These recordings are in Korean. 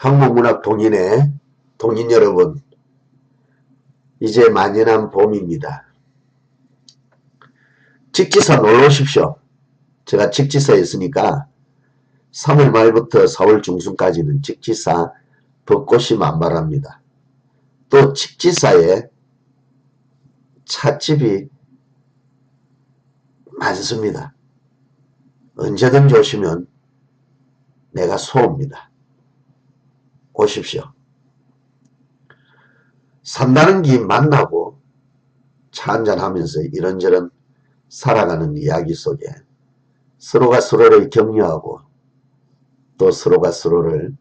한국문학 동인의 동인 여러분 이제 만연한 봄입니다. 직지사 놀러 오십시오. 제가 직지사에 있으니까 3월 말부터 4월 중순까지는 직지사 벚꽃이 만발합니다. 또 직지사에 찻집이 많습니다. 언제든지 오시면 내가 소입니다. 오십시오. 산다는 기 만나고 차 한잔하면서 이런저런 살아가는 이야기 속에 서로가 서로를 격려하고 또 서로가 서로를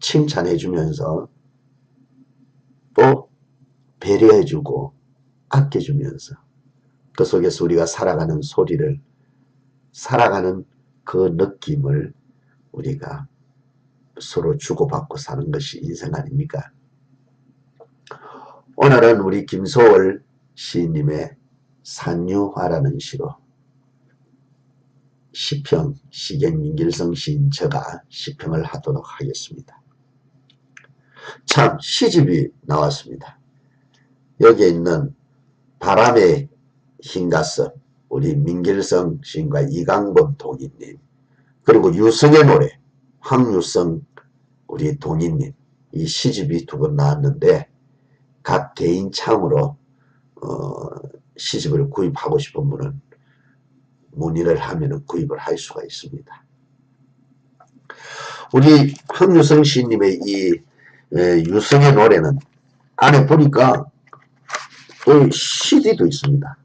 칭찬해 주면서 또 배려해 주고 아껴주면서 그 속에서 우리가 살아가는 소리를 살아가는 그 느낌을 우리가 서로 주고받고 사는 것이 인생 아닙니까? 오늘은 우리 김소월 시인님의 산유화라는 시로 시평 시경민길성 시인 저가 시평을 하도록 하겠습니다. 참 시집이 나왔습니다. 여기에 있는 바람의 흰가섭 우리 민길성 시인과 이강범 동인님 그리고 유성의 노래 황유성 우리 동인님 이 시집이 두번 나왔는데 각 개인 창으로 어, 시집을 구입하고 싶은 분은 문의를 하면 구입을 할 수가 있습니다. 우리 황유성 시인님의 이 에, 유성의 노래는 안에 보니까 또 CD도 있습니다.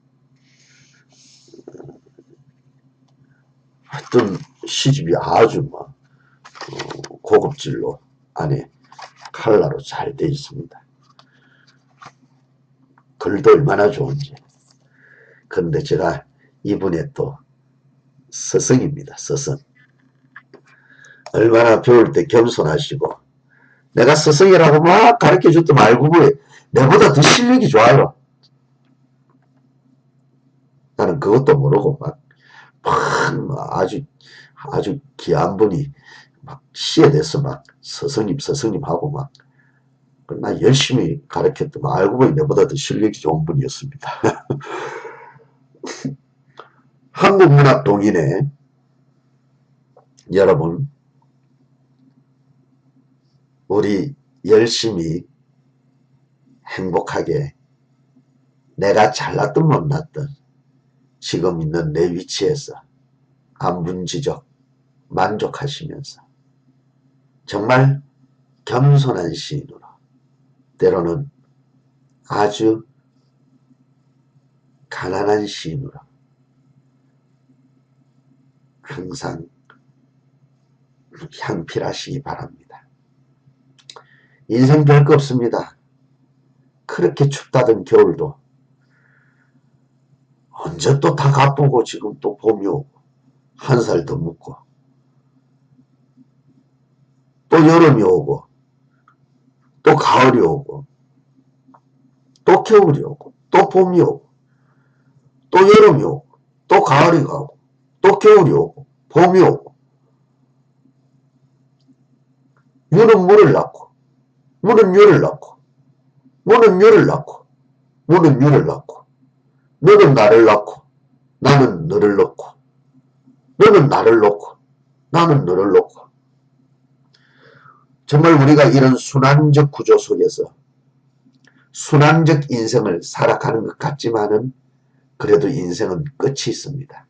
하여튼 시집이 아주 막 어, 고급질로 안에 칼라로 잘 되어 있습니다. 글도 얼마나 좋은지. 그런데 제가 이분의 또 스승입니다. 스승. 얼마나 배울 때 겸손하시고 내가 스승이라고 막 가르쳐 줬던 알고 보니 내보다 더 실력이 좋아요. 나는 그것도 모르고 막, 막 아주 아주 귀한 분이 막 시에 대해서 막 스승님 스승님 하고 막 나 열심히 가르쳤더만 알고 보니 내보다 더 실력이 좋은 분이었습니다. 한국문학 동인의 여러분 우리 열심히 행복하게 내가 잘났든 못났든 지금 있는 내 위치에서 안분지적 만족하시면서 정말 겸손한 시인으로 때로는 아주 가난한 시인으로 항상 향필하시기 바랍니다. 인생 별거 없습니다. 그렇게 춥다던 겨울도 언제 또다 가쁘고 지금 또 봄이 오고 한 살 더 묵고 또 여름이 오고 또 가을이 오고 또 겨울이 오고 또 봄이 오고 또 여름이 오고 또 가을이 가고 또 겨울이 오고 봄이 오고 유는 물을 낳고 물은 유를 낳고 물은 유를 낳고 물은 유를 낳고 너는 나를 낳고 나는 너를 낳고 너는 나를 놓고 나는 너를 놓고 정말 우리가 이런 순환적 구조 속에서 순환적 인생을 살아가는 것 같지만은 그래도 인생은 끝이 있습니다.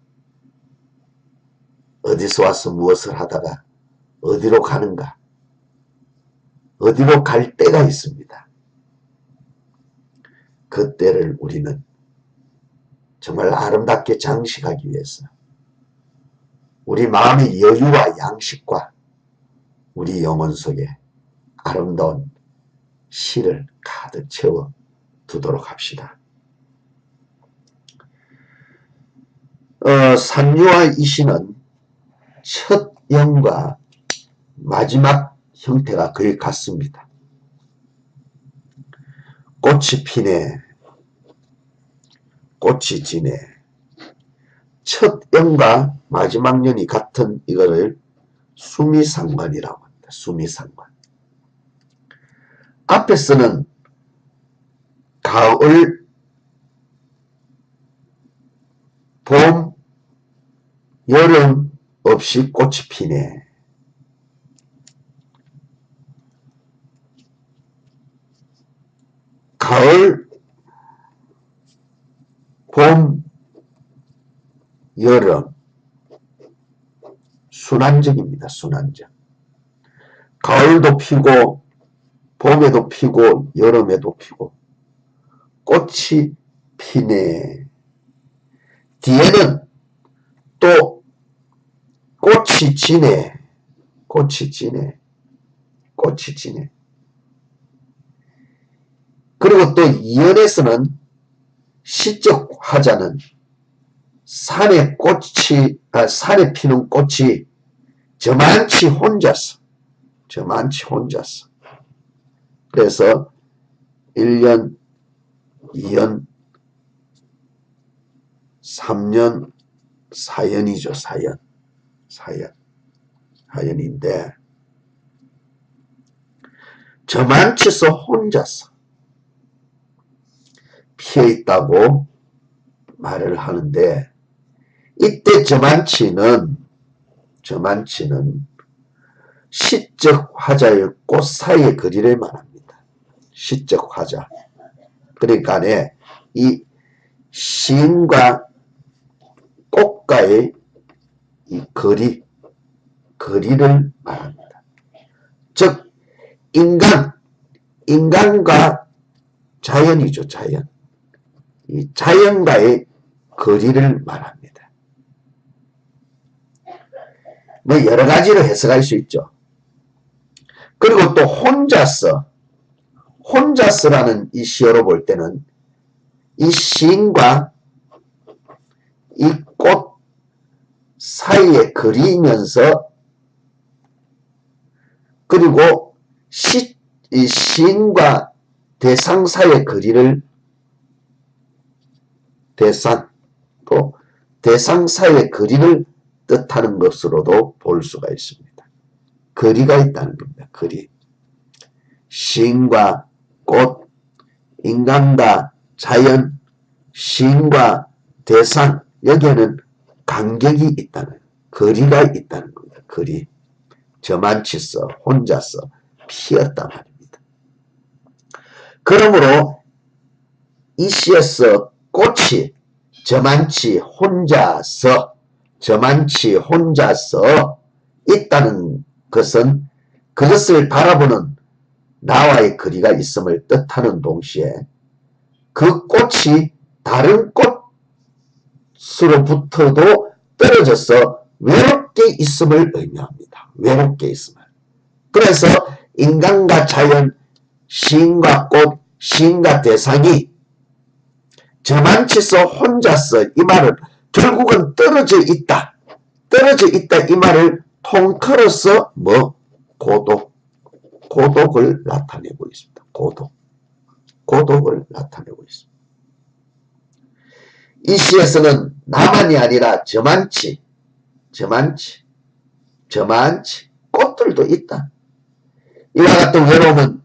어디서 와서 무엇을 하다가 어디로 가는가 어디로 갈 때가 있습니다. 그 때를 우리는 정말 아름답게 장식하기 위해서 우리 마음의 여유와 양식과 우리 영혼 속에 아름다운 시를 가득 채워 두도록 합시다. 어, 산유와 이 시는 첫 영과 마지막 형태가 거의 같습니다. 꽃이 피네, 꽃이 지네, 첫 연과 마지막 연이 같은 이거를 수미상관이라고 합니다. 수미상관. 앞에서는 가을, 봄, 여름 없이 꽃이 피네. 가을, 봄, 여름 순환적입니다. 순환적. 가을도 피고 봄에도 피고 여름에도 피고 꽃이 피네. 뒤에는 또 꽃이 지네. 꽃이 지네. 꽃이 지네. 그리고 또 이연에서는 시적 화자는 산에 꽃이 아, 산에 피는 꽃이 저만치 혼자서 저만치 혼자서. 그래서 1년 2년 3년 4년이죠 4년 4년 4년인데 저만치서 혼자서 피해 있다고 말을 하는데 이때 저만치는 저만치는 시적 화자의 꽃 사이의 거리를 말합니다. 시적 화자. 그러니까 이 시인과 꽃과의 이 거리, 거리를 말합니다. 즉 인간, 인간과 자연이죠, 자연. 이 자연과의 거리를 말합니다. 뭐 여러 가지로 해석할 수 있죠. 그리고 또 혼자서 혼자서라는 이 시어로 볼 때는 이 시인과 이 꽃 사이에 그리면서 그리고 시, 이 시인과 대상 사이의 거리를 대상 또 대상 사이의 거리를 뜻하는 것으로도 볼 수가 있습니다. 거리가 있다는 겁니다. 거리. 시인과 꽃, 인간과 자연, 시인과 대상, 여기에는 간격이 있다는, 거리가 있다는 겁니다. 거리. 저만치서, 혼자서 피었단 말입니다. 그러므로 이 시에서 꽃이 저만치 혼자서, 저만치 혼자서 있다는 것은 그것을 바라보는 나와의 거리가 있음을 뜻하는 동시에 그 꽃이 다른 꽃으로부터도 떨어져서 외롭게 있음을 의미합니다. 외롭게 있음을. 그래서 인간과 자연, 시인과 꽃, 시인과 대상이 저만치서 혼자서 이 말을 결국은 떨어져 있다. 떨어져 있다 이 말을 통틀어서 뭐 고독, 고독을 나타내고 있습니다. 고독, 고독을 나타내고 있습니다. 이 시에서는 나만이 아니라 저만치, 저만치, 저만치 꽃들도 있다. 이와 같은 외로움은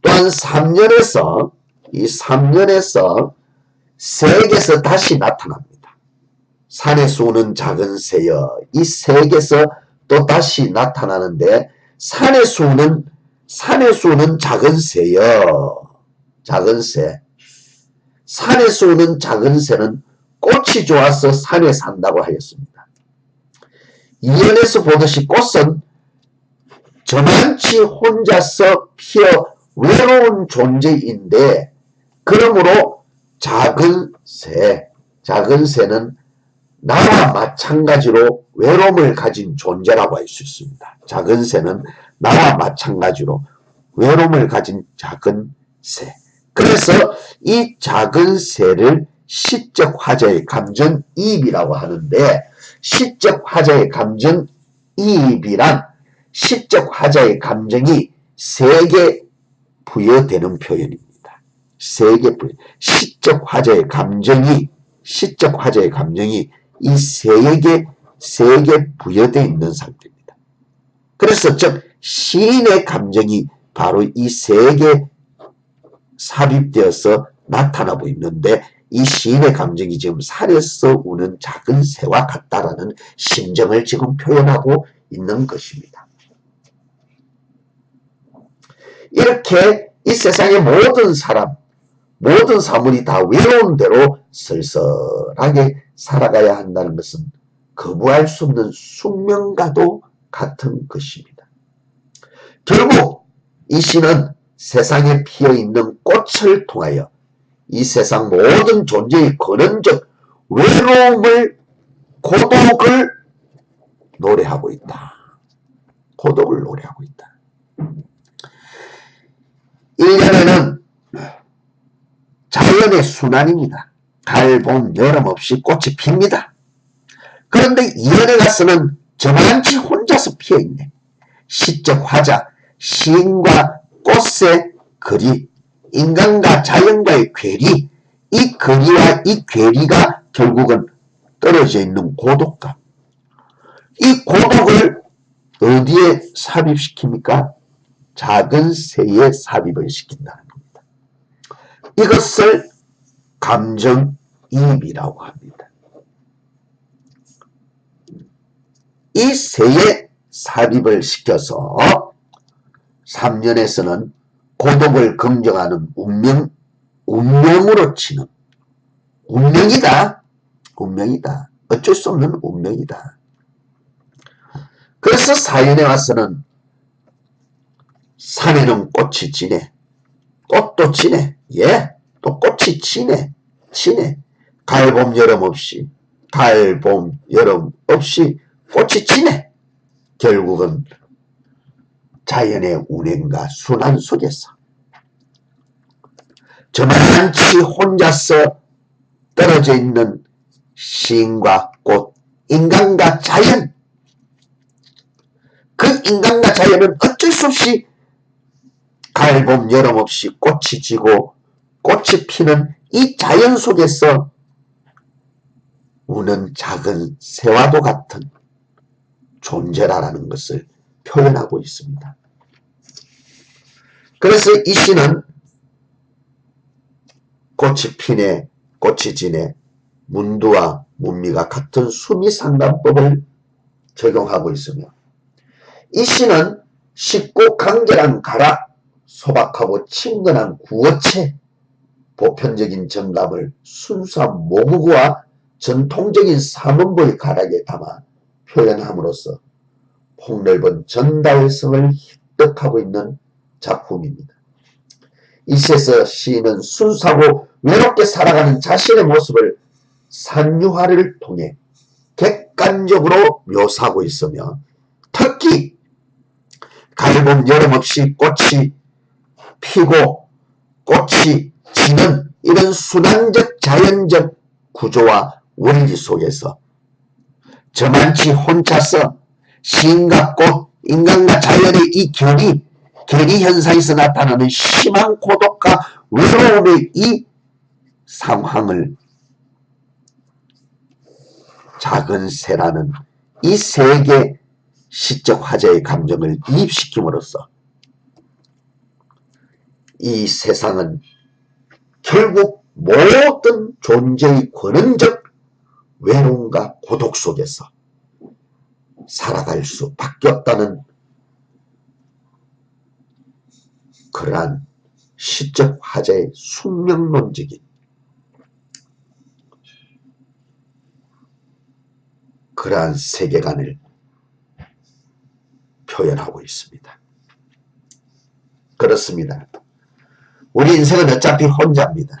또한 3년에서 이 3년에서 색에서 다시 나타납니다. 산에 수는 작은 새여 이 색에서 또 다시 나타나는데 산의 수는 산의 수는 작은 새여 작은 새 산의 수는 작은 새는 꽃이 좋아서 산에 산다고 하였습니다. 이연에서 보듯이 꽃은 저만치 혼자서 피어 외로운 존재인데 그러므로 작은 새, 작은 새는 나와 마찬가지로 외로움을 가진 존재라고 할 수 있습니다. 작은 새는 나와 마찬가지로 외로움을 가진 작은 새. 그래서 이 작은 새를 시적 화자의 감정 이입이라고 하는데 시적 화자의 감정 이입이란 시적 화자의 감정이 세개 부여되는 표현입니다. 세개 부여. 시적 화자의 감정이 시적 화자의 감정이 이 세에게 세에게 부여되어 있는 상태입니다. 그래서 즉 시인의 감정이 바로 이 세에게 삽입되어서 나타나고 있는데 이 시인의 감정이 지금 산에서 우는 작은 새와 같다라는 심정을 지금 표현하고 있는 것입니다. 이렇게 이 세상의 모든 사람, 모든 사물이 다 외로운 대로 쓸쓸하게 살아가야 한다는 것은 거부할 수 없는 숙명과도 같은 것입니다. 결국 이 시는 세상에 피어 있는 꽃을 통하여 이 세상 모든 존재의 근원적 외로움을 고독을 노래하고 있다. 고독을 노래하고 있다. 1년에는 자연의 순환입니다. 달, 봄, 여름 없이 꽃이 핍니다. 그런데 2년에 가서는 저만치 혼자서 피어있네. 시적 화자, 시인과 꽃의 거리, 인간과 자연과의 괴리, 이 거리와 이 괴리가 결국은 떨어져 있는 고독감. 이 고독을 어디에 삽입시킵니까? 작은 새에 삽입을 시킨다는 겁니다. 이것을 감정이입이라고 합니다. 이 새에 삽입을 시켜서 3년에서는 고독을 긍정하는 운명, 운명으로 치는 운명이다. 운명이다. 어쩔 수 없는 운명이다. 그래서 사연에 와서는 산에는 꽃이 지네. 꽃도 지네. 예, 또 꽃이 지네. 지네. 가을, 봄, 여름 없이 가을, 봄, 여름 없이 꽃이 지네. 결국은 자연의 운행과 순환 속에서 저만치 혼자서 떨어져 있는 시인과 꽃, 인간과 자연 그 인간과 자연은 어쩔 수 없이 가을, 봄, 여름 없이 꽃이 지고 꽃이 피는 이 자연 속에서 우는 작은 새와도 같은 존재라는 것을 표현하고 있습니다. 그래서 이 시는 꽃이 피네, 꽃이 지네, 문두와 문미가 같은 수미상담법을 적용하고 있으며 이 시는 쉽고 강렬한 가라, 소박하고 친근한 구어체, 보편적인 정답을 순수한 모국어와 전통적인 삼원보의 가락에 담아 표현함으로써 폭넓은 전달성을 획득하고 있는 작품입니다. 이시에서 시인은 순수하고 외롭게 살아가는 자신의 모습을 산유화를 통해 객관적으로 묘사하고 있으며 특히 가을봄 여름 없이 꽃이 피고 꽃이 지는 이런 순환적 자연적 구조와 원리 속에서 저만치 혼자서 꽃, 인간과 자연의 이 결이, 결이 현상에서 나타나는 심한 고독과 외로움의 이 상황을 작은 새라는 이 세계 시적 화제의 감정을 이입시킴으로써 이 세상은 결국 모든 존재의 권원적 외로움과 고독 속에서 살아갈 수밖에 없다는 그러한 시적 화제의 숙명론적인 그러한 세계관을 표현하고 있습니다. 그렇습니다. 우리 인생은 어차피 혼자입니다.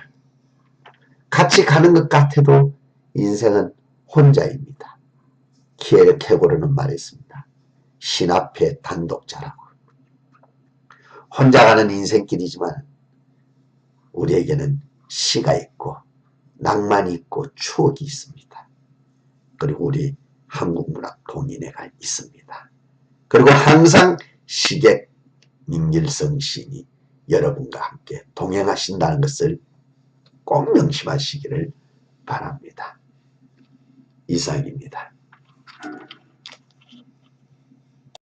같이 가는 것 같아도 인생은 혼자입니다. 키엘 케고르는 말했습니다. 신 앞에 단독자라고. 혼자 가는 인생길이지만 우리에게는 시가 있고 낭만이 있고 추억이 있습니다. 그리고 우리 한국문학 동인회가 있습니다. 그리고 항상 시객 민길성 시인이 여러분과 함께 동행하신다는 것을 꼭 명심하시기를 바랍니다. 이상입니다.